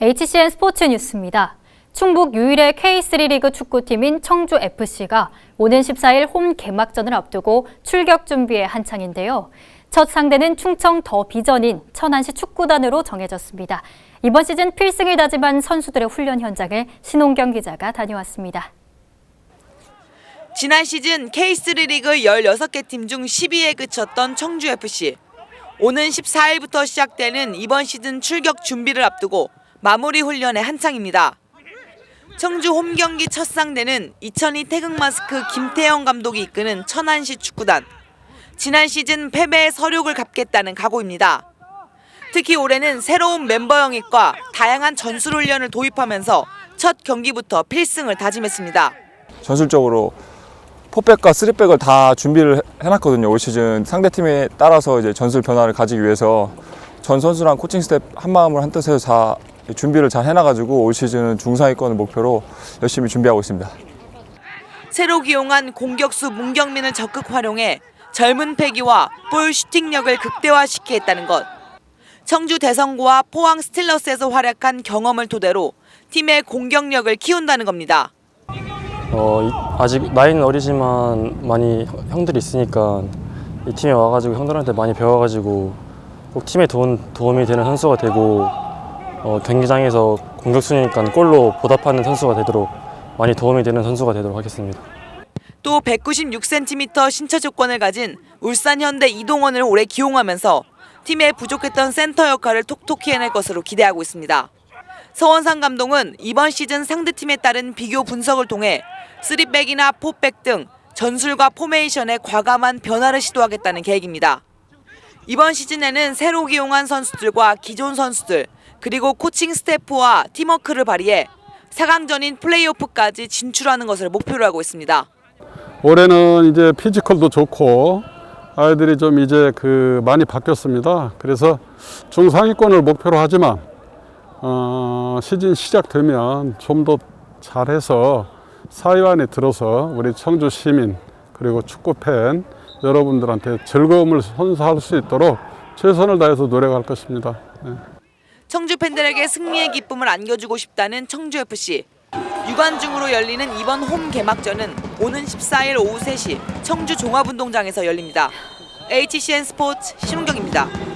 HCN 스포츠 뉴스입니다. 충북 유일의 K3 리그 축구팀인 청주 FC가 오는 14일 홈 개막전을 앞두고 출격 준비에 한창인데요. 첫 상대는 충청 더 비전인 천안시 축구단으로 정해졌습니다. 이번 시즌 필승을 다짐한 선수들의 훈련 현장을 신홍경 기자가 다녀왔습니다. 지난 시즌 K3 리그 16개 팀 중 10위에 그쳤던 청주FC. 오는 14일부터 시작되는 이번 시즌 출격 준비를 앞두고 마무리 훈련에 한창입니다. 청주 홈 경기 첫 상대는 2002 태극마스크 김태형 감독이 이끄는 천안시 축구단. 지난 시즌 패배의 서력을 갚겠다는 각오입니다. 특히 올해는 새로운 멤버 영입과 다양한 전술 훈련을 도입하면서 첫 경기부터 필승을 다짐했습니다. 전술적으로 포백과 쓰리백을 다 준비를 해- 해놨거든요. 올 시즌 상대 팀에 따라서 이제 전술 변화를 가지기 위해서 전 선수랑 코칭 스텝 한 마음을 한 뜻에서 다 준비를 잘 해놔가지고 올 시즌은 중상위권을 목표로 열심히 준비하고 있습니다. 새로 기용한 공격수 문경민을 적극 활용해 젊은 패기와 볼 슈팅력을 극대화시키겠다는 것. 청주 대성고와 포항 스틸러스에서 활약한 경험을 토대로 팀의 공격력을 키운다는 겁니다. 어, 이- 아직 나이는 어리지만 많이 형- 형들이 있으니까 이 팀에 와가지고 형들한테 많이 배워가지고 꼭 팀에 도움, 도움이 되는 선수가 되고 어, 경기장에서 공격수니까 골로 보답하는 선수가 되도록 많이 도움이 되는 선수가 되도록 하겠습니다. 또 196cm 신체 조건을 가진 울산 현대 이동원을 올해 기용하면서 팀의 부족했던 센터 역할을 톡톡히 해낼 것으로 기대하고 있습니다. 서원상 감독은 이번 시즌 상대팀에 따른 비교 분석을 통해 3백이나 4백 등 전술과 포메이션에 과감한 변화를 시도하겠다는 계획입니다. 이번 시즌에는 새로 기용한 선수들과 기존 선수들 그리고 코칭 스태프와 팀워크를 발휘해 4강전인 플레이오프까지 진출하는 것을 목표로 하고 있습니다. 올해는 이제 피지컬도 좋고 아이들이 좀 이제 그 많이 바뀌었습니다. 그래서 중상위권을 목표로 하지만 어, 시즌 시작되면 좀 더 잘해서 사회 안에 들어서 우리 청주 시민 그리고 축구 팬 여러분들한테 즐거움을 선사할 수 있도록 최선을 다해서 노력할 것입니다. 네. 청주 팬들에게 승리의 기쁨을 안겨주고 싶다는 청주 FC. 유관중으로 열리는 이번 홈 개막전은 오는 14일 오후 3시 청주 종합운동장에서 열립니다. HCN 스포츠 신웅경입니다.